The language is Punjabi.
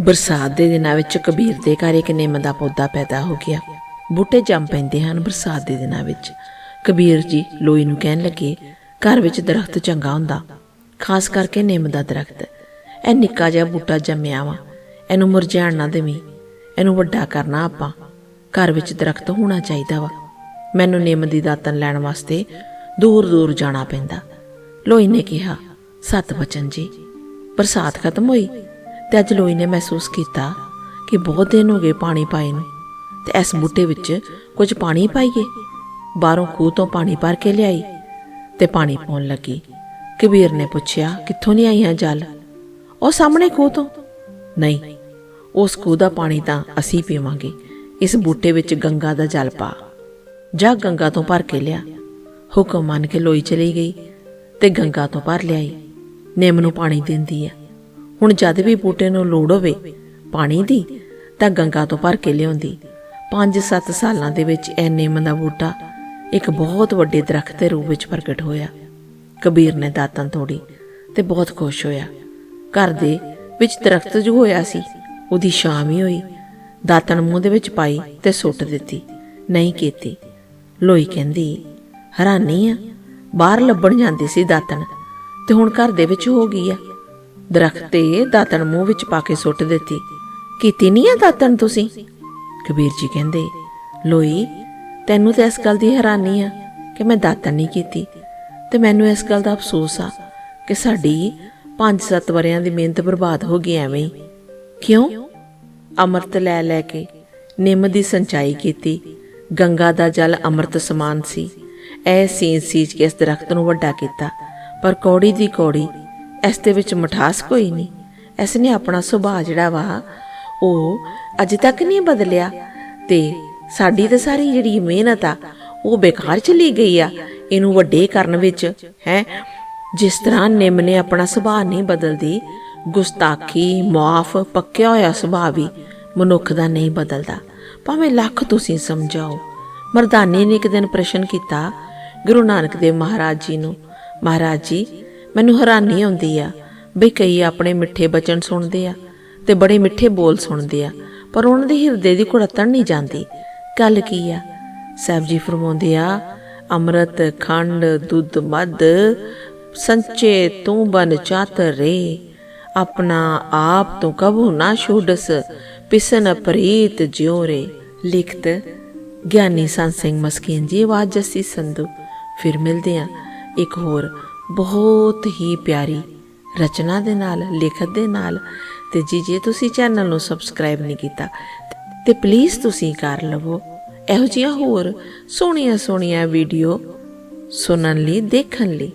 ਬਰਸਾਤ ਦੇ ਦਿਨਾਂ ਵਿੱਚ ਕਬੀਰ ਦੇ ਘਰ ਇੱਕ ਨਿੰਮ ਦਾ ਪੌਦਾ ਪੈਦਾ ਹੋ ਗਿਆ। ਬੂਟੇ ਜੰਮ ਪੈਂਦੇ ਹਨ ਬਰਸਾਤ ਦੇ ਦਿਨਾਂ ਵਿੱਚ। ਕਬੀਰ ਜੀ ਲੋਈ ਨੂੰ ਕਹਿਣ ਲੱਗੇ, ਘਰ ਵਿੱਚ ਦਰਖਤ ਚੰਗਾ ਹੁੰਦਾ। ਖਾਸ ਕਰਕੇ ਨਿੰਮ ਦਾ ਦਰਖਤ। ਇਹ ਨਿੱਕਾ ਜਿਹਾ ਬੂਟਾ ਜੰਮਿਆ ਵਾ। ਇਹਨੂੰ ਮੁਰਝਾਣ ਨਾ ਦੇਵੀਂ। ਇਹਨੂੰ ਵੱਡਾ ਕਰਨਾ ਆਪਾਂ। ਘਰ ਵਿੱਚ ਦਰਖਤ ਹੋਣਾ ਚਾਹੀਦਾ ਵਾ। ਮੈਨੂੰ ਨਿੰਮ ਦੀ ਦਾਤਨ ਲੈਣ ਵਾਸਤੇ ਦੂਰ ਦੂਰ ਜਾਣਾ ਪੈਂਦਾ। ਲੋਈ ਨੇ ਕਿਹਾ, ਸਤ ਬਚਨ ਜੀ, ਬਰਸਾਤ ਖਤਮ ਹੋਈ? ਤੇ ਅੱਜ ਲੋਈ ਨੇ ਮਹਿਸੂਸ ਕੀਤਾ ਕਿ ਬਹੁਤ ਦਿਨ ਹੋ ਗਏ ਪਾਣੀ ਪਾਏ ਨੂੰ। ਤੇ ਇਸ ਬੂਟੇ ਵਿੱਚ ਕੁਝ ਪਾਣੀ ਪਾਈਏ ਬਾਹਰੋਂ ਖੂਹ ਤੋਂ ਪਾਣੀ ਭਰ ਕੇ ਲਿਆਈ ਤੇ ਪਾਣੀ ਪਾਉਣ ਲੱਗੀ। ਕਬੀਰ ਨੇ ਪੁੱਛਿਆ, ਕਿੱਥੋਂ ਨਹੀਂ ਆਈਆਂ ਜਲ? ਉਹ ਸਾਹਮਣੇ ਖੂਹ ਤੋਂ। ਨਹੀਂ, ਉਸ ਖੂਹ ਦਾ ਪਾਣੀ ਤਾਂ ਅਸੀਂ ਪੀਵਾਂਗੇ। ਇਸ ਬੂਟੇ ਵਿੱਚ ਗੰਗਾ ਦਾ ਜਲ ਪਾ। ਜਾ ਗੰਗਾ ਤੋਂ ਭਰ ਕੇ ਲਿਆ। ਹੁਕਮ ਮੰਨ ਕੇ ਲੋਈ ਚਲੀ ਗਈ ਤੇ ਗੰਗਾ ਤੋਂ ਭਰ ਲਿਆਈ। ਨਿੰਮ ਨੂੰ ਪਾਣੀ ਦਿੰਦੀ ਹੈ ਹੁਣ ਜਦ ਵੀ ਬੂਟੇ ਨੂੰ ਲੋੜ ਹੋਵੇ ਪਾਣੀ ਦੀ, ਤਾਂ ਗੰਗਾ ਤੋਂ ਭਰ ਕੇ ਲਿਆਉਂਦੀ। 5-7 ਸਾਲਾਂ ਦੇ ਵਿੱਚ ਇਹ ਨਿੰਮ ਦਾ ਬੂਟਾ ਇੱਕ ਬਹੁਤ ਵੱਡੇ ਦਰਖਤ ਦੇ ਰੂਪ ਵਿੱਚ ਪ੍ਰਗਟ ਹੋਇਆ। ਕਬੀਰ ਨੇ ਦਾਤਨ ਤੋੜੀ ਤੇ ਬਹੁਤ ਖੁਸ਼ ਹੋਇਆ। ਘਰ ਦੇ ਵਿੱਚ ਦਰਖਤ ਜੋ ਹੋਇਆ ਸੀ, ਉਹਦੀ ਸ਼ਾਮ ਹੀ ਹੋਈ। ਦਾਤਨ ਮੂੰਹ ਦੇ ਵਿੱਚ ਪਾਈ ਤੇ ਸੁੱਟ ਦਿੱਤੀ। ਨਹੀਂ ਕੀਤੀ। ਲੋਈ ਕਹਿੰਦੀ, ਹੈਰਾਨੀ ਆ, ਬਾਹਰ ਲੱਭਣ ਜਾਂਦੀ ਸੀ ਦਾਤਨ ਤੇ ਹੁਣ ਘਰ ਦੇ ਵਿੱਚ ਹੋ ਗਈ ਆ। ਦਰਖਤ ਤੇ ਦਾਤਣ ਮੂੰਹ ਵਿੱਚ ਪਾ ਕੇ ਸੁੱਟ ਦਿੱਤੀ। ਕੀਤੀ ਨਹੀਂ ਆ ਦਾਤਣ ਤੁਸੀਂ? ਕਬੀਰ ਜੀ ਕਹਿੰਦੇ, ਲੋਈ, ਤੈਨੂੰ ਤੇ ਇਸ ਗੱਲ ਦੀ ਹੈਰਾਨੀ ਆ ਕਿ ਮੈਂ ਦਾਤਨ ਨਹੀਂ ਕੀਤੀ ਤੇ ਮੈਨੂੰ ਇਸ ਗੱਲ ਦਾ ਅਫਸੋਸ ਆ ਕਿ ਸਾਡੀ 5-7 ਵਰਿਆਂ ਦੀ ਮਿਹਨਤ ਬਰਬਾਦ ਹੋ ਗਈ ਐਵੇਂ ਹੀ। ਕਿਉਂ? ਅੰਮ੍ਰਿਤ ਲੈ ਲੈ ਕੇ ਨਿੰਮ ਦੀ ਸਿੰਚਾਈ ਕੀਤੀ। ਗੰਗਾ ਦਾ ਜਲ ਅੰਮ੍ਰਿਤ ਸਮਾਨ ਸੀ। ਐ ਸੀਂਚ ਸੀਂਚ ਕੇ ਇਸ ਦਰਖਤ ਨੂੰ ਵੱਡਾ ਕੀਤਾ, ਪਰ ਕੌੜੀ ਦੀ ਕੌੜੀ ਇਸ ਦੇ ਵਿੱਚ ਮਠਾਸ ਕੋਈ ਨਹੀਂ। ਇਸ ਨੇ ਆਪਣਾ ਸੁਭਾਅ ਜਿਹੜਾ ਵਾ, ਉਹ ਅਜੇ ਤੱਕ ਨਹੀਂ ਬਦਲਿਆ ਤੇ ਸਾਡੀ ਤਾਂ ਸਾਰੀ ਜਿਹੜੀ ਮਿਹਨਤ ਆ, ਉਹ ਬੇਕਾਰ ਚਲੀ ਗਈ ਆ। ਇਹਨੂੰ ਵੱਡੇ ਕਰਨ ਵਿੱਚ, ਹੈ, ਜਿਸ ਤਰ੍ਹਾਂ ਨਿੰਮ ਨੇ ਆਪਣਾ ਸੁਭਾਅ ਨਹੀਂ ਬਦਲਦੀ, ਗੁਸਤਾਖੀ ਮਾਫ ਪੱਕਿਆ ਹੋਇਆ ਸੁਭਾਅ ਵੀ ਮਨੁੱਖ ਦਾ ਨਹੀਂ ਬਦਲਦਾ। ਭਾਵੇਂ ਲੱਖ ਤੁਸੀਂ ਸਮਝਾਓ। ਮਰਦਾਨੇ ਨੇ ਇੱਕ ਦਿਨ ਪ੍ਰਸ਼ਨ ਕੀਤਾ ਗੁਰੂ ਨਾਨਕ ਦੇਵ ਮਹਾਰਾਜ ਜੀ ਨੂੰ, ਮਹਾਰਾਜ ਜੀ ਮੈਨੂੰ ਹੈਰਾਨੀ ਆਉਂਦੀ ਆ ਬਈ ਕਈ ਆਪਣੇ ਮਿੱਠੇ ਬਚਨ ਸੁਣਦੇ ਆ ਤੇ ਬੜੇ ਮਿੱਠੇ ਬੋਲ ਸੁਣਦੇ ਆ, ਪਰ ਉਹਨਾਂ ਦੇ ਹਿਰਦੇ ਦੀ ਕੁੜਤਣ ਨਹੀਂ ਜਾਂਦੀ। ਗੱਲ ਕੀ ਆ? ਸਾਹਿਬ ਜੀ ਫਰਮਾਉਂਦੇ ਆ, ਅੰਮ੍ਰਿਤ, ਖੰਡ, ਦੁੱਧ ਮਦ ਸੰਚੇ ਤੂੰ ਬਨ ਚਾਤ ਰੇ। ਆਪਣਾ ਆਪ ਤੂੰ ਕਬੂ ਨਾ ਛੋੜਸ ਪਿਸਨ ਪ੍ਰੀਤ ਜਿਉ ਰੇ। ਲਿਖਤ ਗਿਆਨੀ ਸੰਤ ਸਿੰਘ ਮਸਕੀਨ ਜੀ, ਆਵਾਜ਼ ਜੱਸੀ ਸੰਧੂ। ਫਿਰ ਮਿਲਦੇ ਆ ਇੱਕ ਹੋਰ ਬਹੁਤ ਹੀ ਪਿਆਰੀ ਰਚਨਾ ਦੇ ਨਾਲ, ਲਿਖਤ ਦੇ ਨਾਲ। ਤੇ ਜੀ, ਜੇ ਤੁਸੀਂ ਚੈਨਲ ਨੂੰ ਸਬਸਕ੍ਰਾਈਬ ਨਹੀਂ ਕੀਤਾ, ਤੇ ਪਲੀਜ਼ ਤੁਸੀਂ ਕਰ ਲਵੋ। ਇਹੋ ਜਿਹੀਆਂ ਹੋਰ ਸੋਹਣੀਆਂ ਸੋਹਣੀਆਂ ਵੀਡੀਓ ਸੁਣਨ ਲਈ, ਦੇਖਣ ਲਈ।